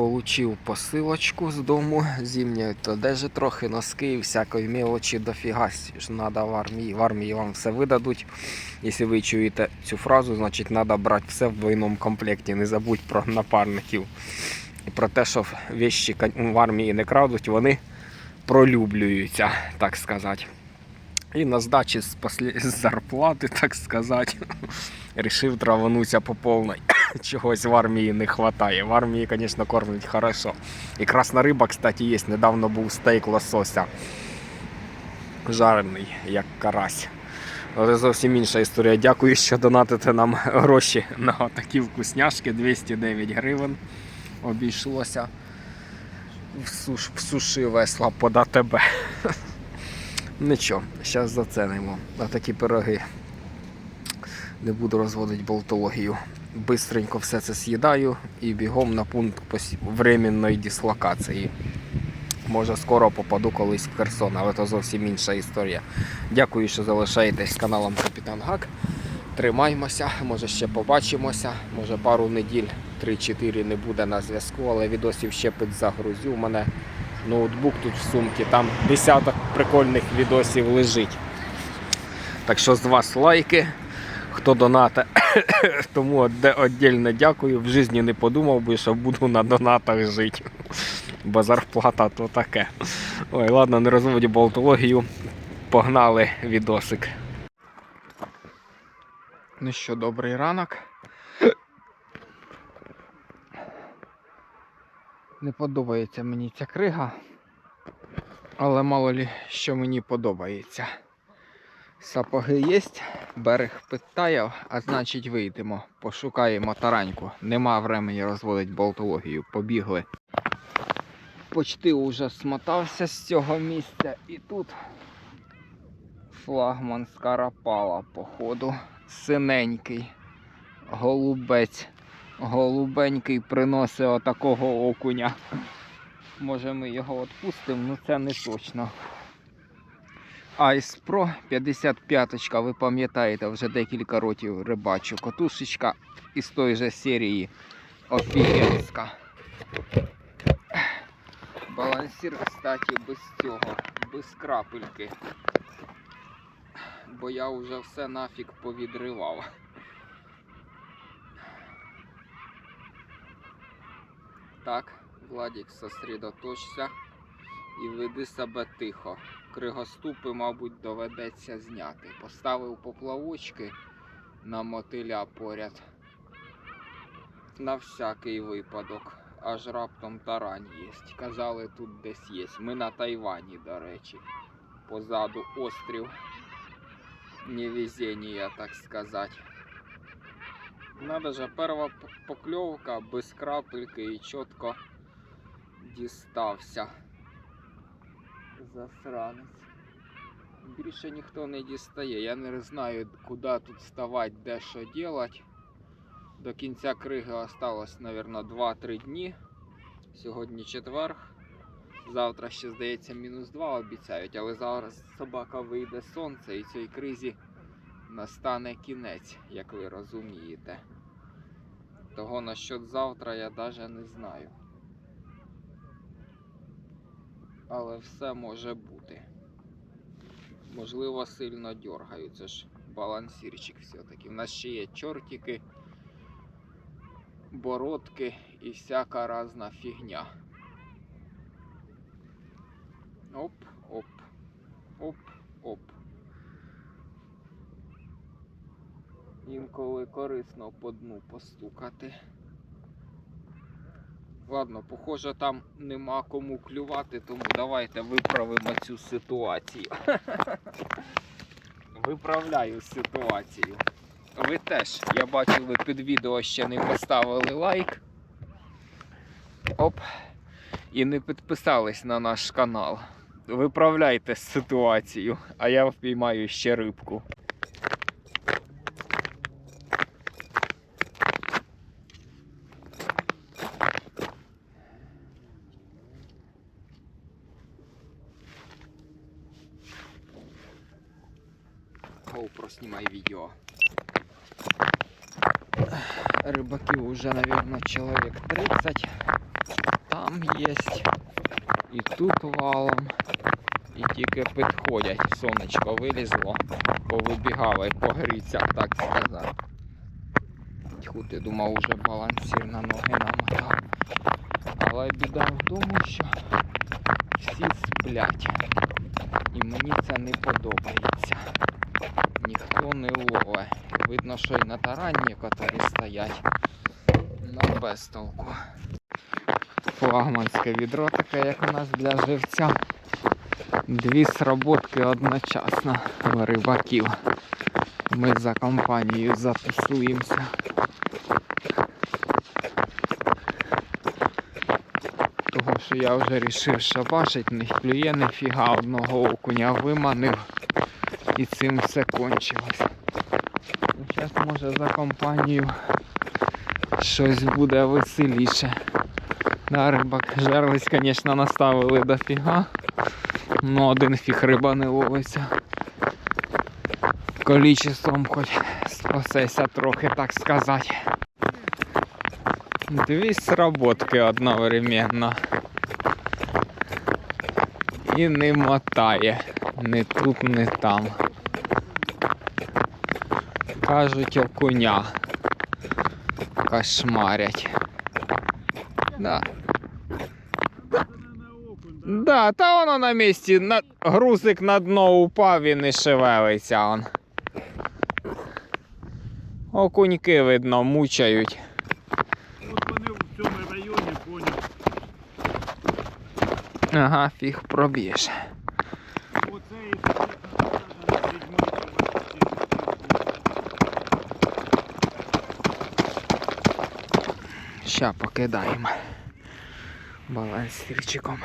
Получив посилочку з дому зимньої одежі, трохи носки і всякої мелочі дофіга треба в армії. В армії вам все видадуть. Якщо ви чуєте цю фразу, значить треба брати все в двойному комплекті. Не забудь про напарників. І про те, що вещі в армії не крадуть, вони пролюблюються, так сказати. І на здачі з, послі... з зарплати, так сказати, рішив траванутися по повній. Чогось в армії не вистачає. В армії, звісно, кормлять хорошо. І красна риба, кстати, є. Недавно був стейк лосося. Жарений, як карась. Але зовсім інша історія. Дякую, що донатите нам гроші на такі вкусняшки. 209 гривень обійшлося. В, суш... в суші весла пода тебе. Нічого, зараз заценимо. А такі пироги. Не буду розводити болтологію. Бистренько все це з'їдаю і бігом на пункт временної дислокації. Може скоро попаду колись в Херсон, але то зовсім інша історія. Дякую, що залишаєтесь каналом Капітан Гак. Тримаймося, може ще побачимося. Може пару неділь, 3-4 не буде на зв'язку, але відосів ще підзагрузю. У мене ноутбук тут в сумці, там десяток прикольних відосів лежить. Так що з вас лайки. Хто донате, тому віддільно дякую. В житті не подумав би, що буду на донатах жити. Бо зарплата то таке. Ой, ладно, не розводю болтологію. Погнали відосик. Ну що, добрий ранок. Не подобається мені ця крига, але мало лі що мені подобається. Сапоги є, берег питає, а значить вийдемо, пошукаємо тараньку. Нема времени розводити болтологію, побігли. Почти уже смотався з цього місця і тут флагман скарапала, походу. Синенький. Голубець. Голубенький приносить отакого окуня. Може ми його відпустимо, ну це не точно. Ice Pro 55 ви пам'ятаєте, вже декілька років рибачу. Котушечка із тої же серії офігенська. Балансір, кстати, без цього, без крапельки. Бо я вже все нафіг повідривав. Так, Владик, сосредоточся і веди себе тихо. Кригоступи, мабуть, доведеться зняти. Поставив поплавочки на мотиля поряд. На всякий випадок. Аж раптом тарань є. Казали, тут десь є. Ми на Тайвані, до речі. Позаду острів невезения, так сказать. Надо же, перша покльовка без крапельки і чітко дістався. Засранець. Більше ніхто не дістає. Я не знаю, куди тут вставати, де що делать. До кінця криги осталось, мабуть, 2-3 дні. Сьогодні четверг. Завтра ще, здається, мінус 2 обіцяють, але зараз собака вийде сонце і цій кризі настане кінець, як ви розумієте. Того насчет завтра я навіть не знаю. Але все може бути. Можливо, сильно дергаю. Це ж балансірчик все-таки. У нас ще є чортики, бородки і всяка разна фігня. Оп, оп, оп, оп. Інколи корисно по дну постукати. Ладно, похоже, там нема кому клювати, тому давайте виправимо цю ситуацію. Виправляю ситуацію. Ви теж, я бачу, ви під відео ще не поставили лайк. Оп. І не підписались на наш канал. Виправляйте ситуацію, а я впіймаю ще рибку. Снимай видео. Рыбаки уже, наверное, человек 30. там є. І тут валом. І тільки підходять. Сонечко вилізло, повибігало і погріться, так сказати. Тьху, ти думав, уже балансір на ноги намотав. Але біда в тому, що всі сплять. І мені це не подобається. Ніхто не лове. Видно, що і на тарані некоторі стоять. На безтолку. Флагманське відро таке, як у нас для живця. Дві сработки одночасно в рибаків. Ми за компанією затусуємося. Того, що я вже рішив, що бачить, не клює ніфіга одного окуня виманив і цим все кончилось. Ну, зараз може за компанію щось буде веселіше. На рибак жерлиць, звісно, наставили дофіга. Ну, один фіг риба не ловиться. Количеством хоч спасеся трохи, так сказати. Дві сработки одновременно. І не мотає. Не тут, не там. Кажуть окуня. Кошмарять. Да. Да, та воно на місці. На... Грузик на дно упав і не шевелиться он. Окуньки, видно, мучають. От вони в цьому районі поняв. Ага, фіг проб'єш. Оце і на Ща покидаємо балансирчиком.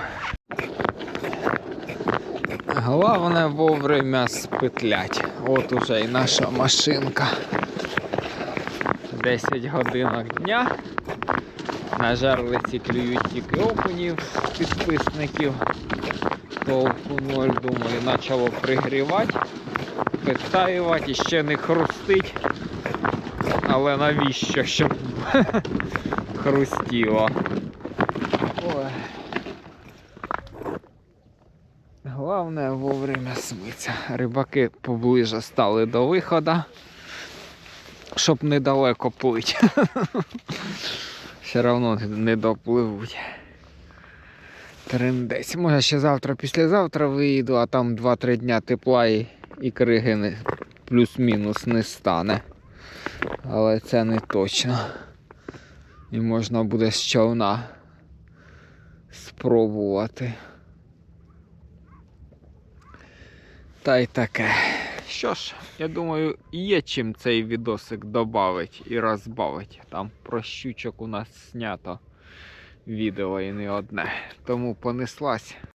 Головне вовремя спетлять. От уже і наша машинка. 10 годинок дня. На жерлиці клюють тільки окунів підписників. Толку ноль, думаю, почало пригрівати, підтаювати, і ще не хрустить. Але навіщо? Щоб хрустіло. Ой. Головне вовремя смиться. Рибаки поближе стали до виходу, щоб недалеко плить. Все одно не допливуть. Трендець. Може ще завтра, післязавтра виїду, а там 2-3 дня тепла і, і криги плюс-мінус не стане. Але це не точно. І можна буде з човна спробувати. Та й таке. Що ж, я думаю, є чим цей відосик додавить і розбавить. Там про щучок у нас знято відео і не одне. Тому понеслась.